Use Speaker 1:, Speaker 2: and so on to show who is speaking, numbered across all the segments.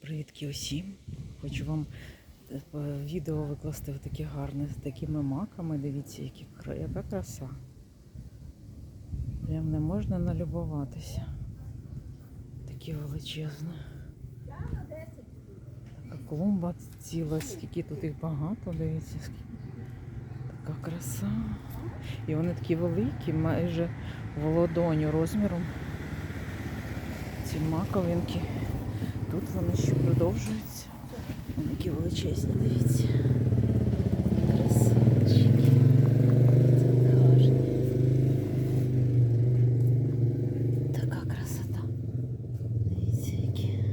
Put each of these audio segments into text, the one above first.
Speaker 1: Привітки усім. Хочу вам е, відео викласти таке гарне з такими маками. Дивіться, які, яка краса. Прям не можна налюбуватися. Такі величезні. Така клумба ціла, скільки тут їх багато, дивіться, скільки. Така краса. І вони такі великі, майже в ладоню розміром. Ці маковинки. Тут вони ще продовжуються. Вони такі величезні, дивіться. Красавчики. Це гарні. Така красота. Дивіться, які.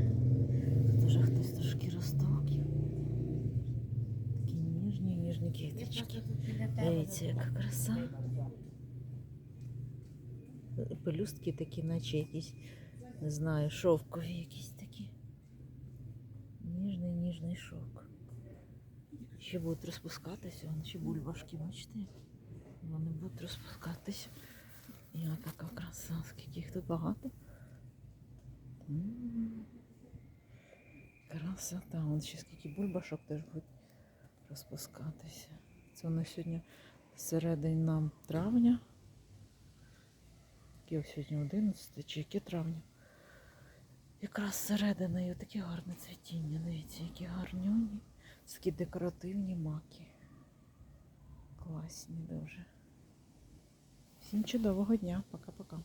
Speaker 1: Тут уже хтось трошки росток. Такі ніжні, ніжні квіточки. Дивіться, яка краса. Пелюстки такі, наче якісь, не знаю, шовкові якісь такі. Ніжний, ніжний шовк. Ще будуть розпускатися, вон ще бульбашки, бачите? Вони будуть розпускатися. Ось така краса, скільки їх тут багато. Красота. Вон ще скільки бульбашок теж будуть розпускатися. Це нас сьогодні середина травня. Яке сьогодні 11 чи яке травня? Якраз середина і таке гарне цвітіння. Дивіться, які гарнюні. Такі декоративні маки. Класні дуже. Всім чудового дня. Пока-пока.